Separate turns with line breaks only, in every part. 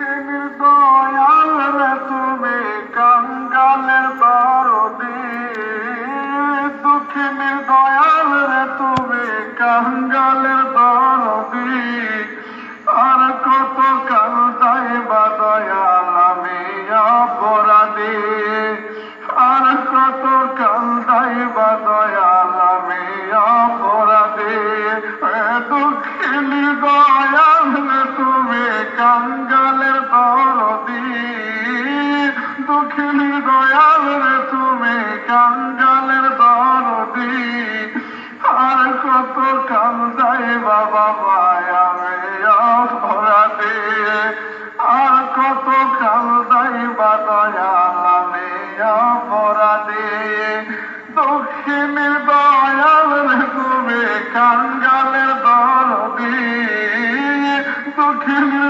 দুঃখিনীর দুঃখিনী দয়াল তুমি কাঙ্গালের দরদি আর কত কান্দাই বাবা আমি অপরাধী আর কত কান্দাই বা দয়াল আমি অপরাধী দক্ষিণের দয়াল তুমি কাঙ্গালের দরদি দক্ষিণের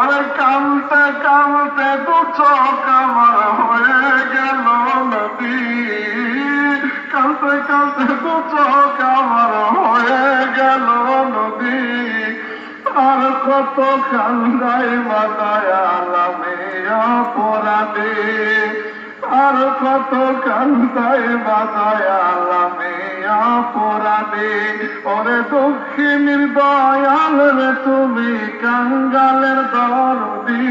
ওরে কামতে কামতে দু চোখ আমার হয়ে গেল নদী। কামতে কামতে দু চোখ হয়ে গেল নদী। আর কত কান্দাই মাদায়াল আমি অপরাধী। আর কত কান্দাই মাদায়াল আমি অপরাধী ওরে দক্ষিণীর দয়াল তুমি কাঙ্গালের দরদি।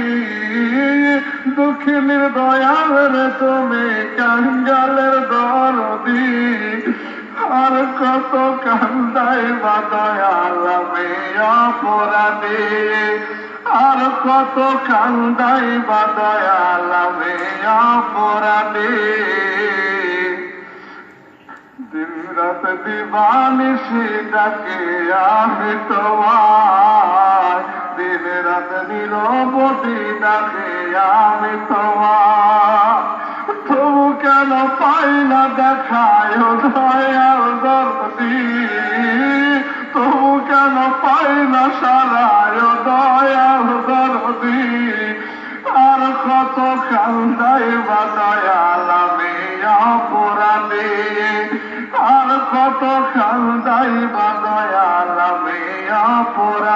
দক্ষিণীর দয়াল তুমি কাঙ্গালের দরদি। আর কত কান্দাই বা দয়াল আমি অপরাধী। আর কত কান্দাই বা দয়াল আমি অপরাধী। দিন রাত দিবানিসি ডাকে আমি তোমার দিন রাত নিরবধি ডাকে আমি তোমার তবু কেন পাই না দেখায় দয়াল দরদি তবু কেন পাই না সারায় দয়াল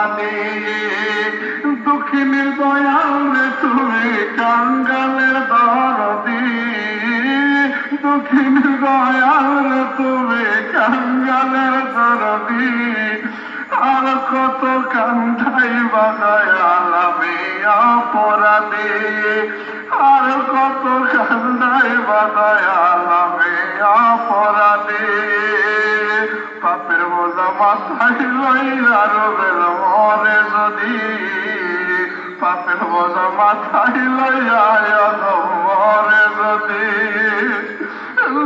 অপরাধী দুঃখিনীর দয়াল তুমি কাঙ্গালের দরদি। দুঃখিনীর দয়াল তুমি কাঙ্গালের দরদি। আর কত কান্ধাই বা দয়াল আমি অপরাধী। আর কত কান্ধাই বা দয়াল আমি অপরাধী। পাপের বোঝা মাথায় লইয়া রবের যদি পাপের বোঝা মাথায় লইয়া মরে যদি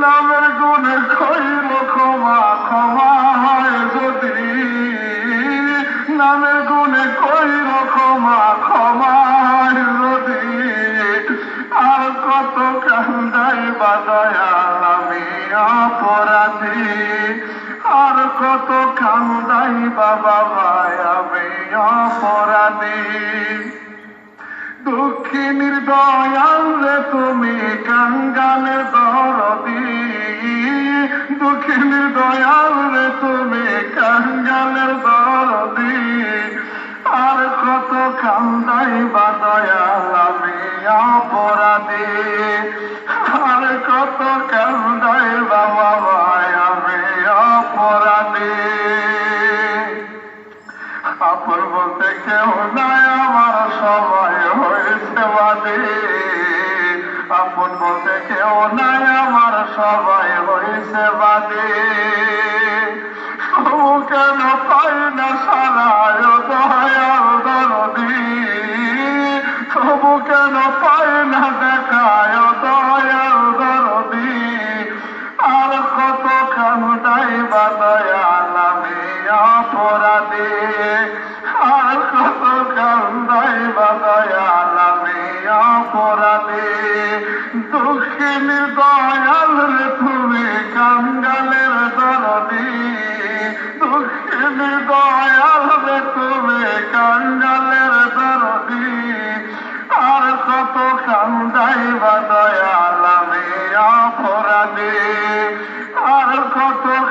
নামের গুণে খৈর ক্ষমা ক্ষমা হয় যদি। নামের গুণে কইর ক্ষমা ক্ষমা হয় যদি। আর কত কান্দাই বাদয়াল আমি অপরাধী। আর কত কান্দাই বাবা ভাই আমি অপরাধী। দক্ষিণীর দয়াল রে তুমি কাঙ্গালের দরদি। দক্ষিণীর দয়াল রে তুমি কাঙ্গালের দরদি। আর কত কান্দাই বা দয়াল, আমি অপরাধী। আর কত কান্দাই কেউ নাই আমার সবাই হয়েছে বাদে আপন বলতে কেউ নাই আমার সবাই হয়েছে বাদে।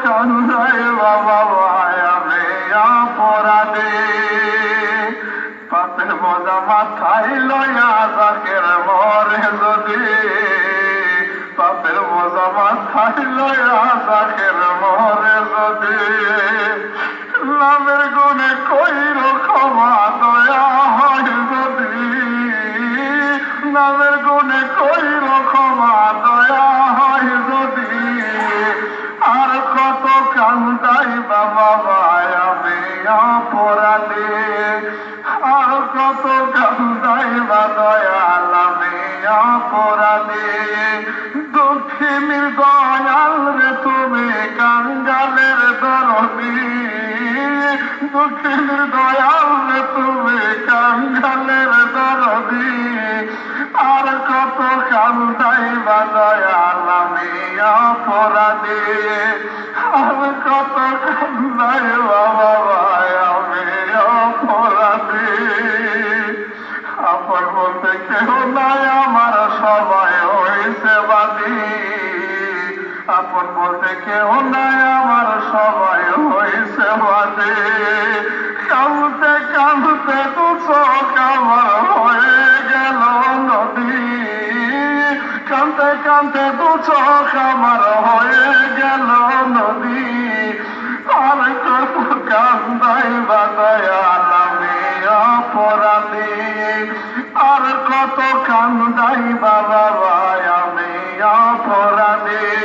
কান্দাইবা বাবা আমি অপরাধে পাপের মজা মাথায় লয়া জাকের মরে যদি পাপের মজা মাথায় লয়া জাকের মরে যদি অপরাধে আর কত কান্দাই বা দয়াল দক্ষিণীর দয়াল তুমি কাঙ্গালের দরদি। আর কত কান্দাই বা দয়াল আমি অপরাধে। আর কত কান্দাই বাবা আমি অপরাধে। আপন বলতে কেউ নাই, আমার সবাই হয়েছে বাদী। আপন বলতে কেউ নাই, আমার সবাই কাঁদতে কাঁদতে দু চোখ আমার হয়ে গেল নদী। আর কত কান্দাই বাদয়াল আমি অপরাধী। আর কত কান্দাই বাবা ভাই আমি অপরাধী।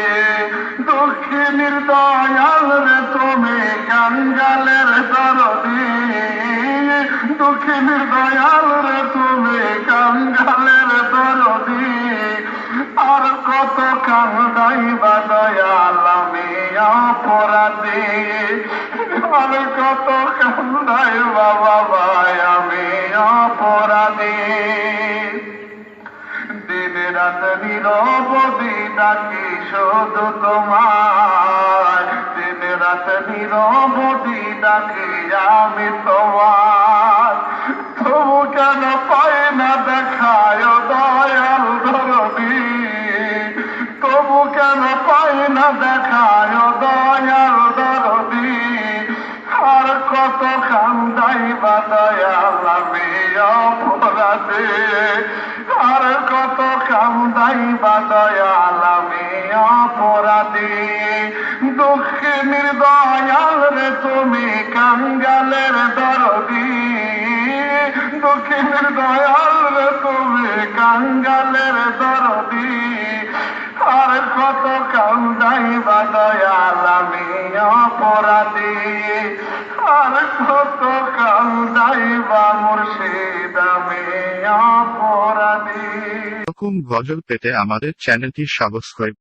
দক্ষিণীর দয়াল রে তুমি কাঙ্গালের দরদি। দক্ষিণীর দয়াল রে তুমি কাঙ্গালের দরদি আর কত কান্দাই বা দয়াল আমি অপরাধী। আর কত কান্দাই বাবা ভাই আমি অপরাধী। দিন রাত নিরবধি ডাকি শুধু তোমার। দিন রাত নিরবধি ডাকি আমি তোমার। তবু কেন পাই না দেখায় দয়াল ধরবি আর কত কান্দাই বা দয়াল আমি অপরাধে। দক্ষিণীর দয়াল রে তুমি কাঙ্গালের দরদি। দক্ষিণের নির্দয়াল রে তুমি কাঙ্গালের দরদি। আর কত কান্দাই বা দয়াল আমি অপরাধী। আর কত কান্দাই বা মুর্শিদ আমি অপরাধী।
এরকম গজল পেতে আমাদের চ্যানেলটি সাবস্ক্রাইব